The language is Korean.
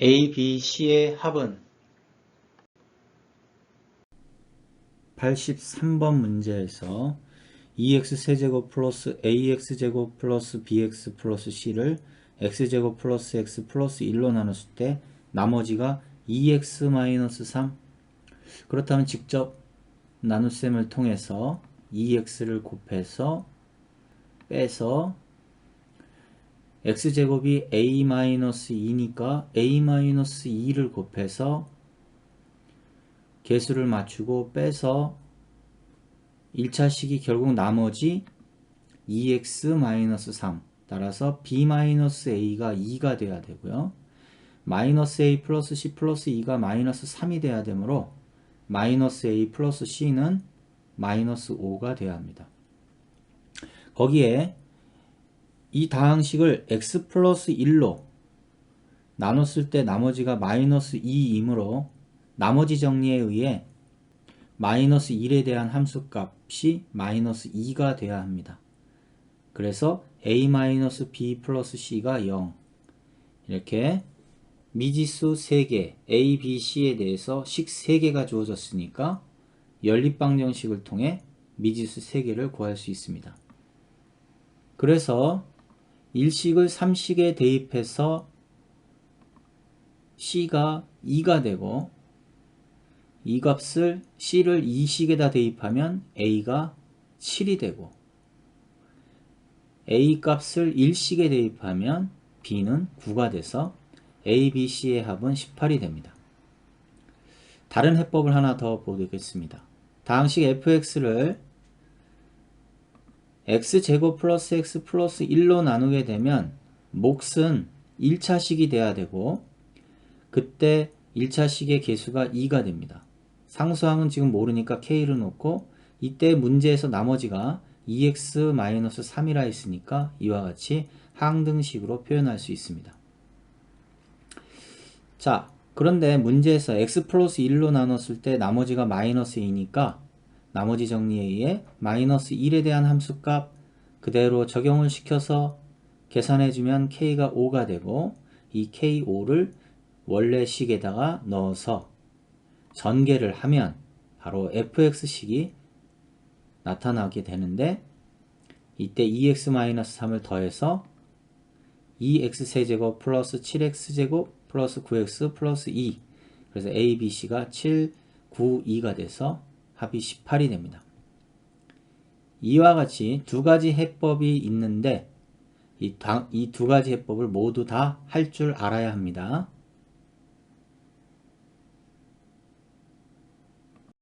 A, B, C의 합은? 83번 문제에서 2x 세제곱 플러스 ax제곱 플러스 bx 플러스 c를 x제곱 플러스 x 플러스 1로 나눴을 때 나머지가 2x-3 그렇다면 직접 나눗셈을 통해서 2x를 곱해서 빼서 x제곱이 a-2니까 a-2를 곱해서 개수를 맞추고 빼서 1차식이 결국 나머지 2x-3 따라서 b-a가 2가 돼야 되고요. 마이너스 a 플러스 c 플러스 2가 마이너스 3이 돼야 되므로 마이너스 a 플러스 c는 마이너스 5가 돼야 합니다. 거기에 이 다항식을 x 플러스 1로 나눴을 때 나머지가 마이너스 2이므로 나머지 정리에 의해 마이너스 1에 대한 함수값이 마이너스 2가 돼야 합니다. 그래서 a 마이너스 b 플러스 c가 0 이렇게 미지수 3개 a, b, c에 대해서 식 3개가 주어졌으니까 연립방정식을 통해 미지수 3개를 구할 수 있습니다. 그래서 1식을 3식에 대입해서 c가 2가 되고 이 값을 c를 2식에다 대입하면 a가 7이 되고 a 값을 1식에 대입하면 b는 9가 돼서 a, b, c의 합은 18이 됩니다. 다른 해법을 하나 더 보겠습니다. 다항식 fx를 x제곱 플러스 x 플러스 1로 나누게 되면 몫은 1차식이 돼야 되고 그때 1차식의 개수가 2가 됩니다. 상수항은 지금 모르니까 k를 놓고 이때 문제에서 나머지가 2x-3이라 했으니까 이와 같이 항등식으로 표현할 수 있습니다. 자 그런데 문제에서 x 플러스 1로 나눴을 때 나머지가 마이너스 2니까 나머지 정리에 의해 마이너스 1에 대한 함수값 그대로 적용을 시켜서 계산해주면 k가 5가 되고 이 k5를 원래 식에다가 넣어서 전개를 하면 바로 fx식이 나타나게 되는데 이때 2x-3을 더해서 2x세제곱 플러스 7x제곱 플러스 9x 플러스 2 그래서 a, b, c가 7, 9, 2가 돼서 합이 18이 됩니다. 이와 같이 두 가지 해법이 있는데 이 두 가지 해법을 모두 다 할 줄 알아야 합니다.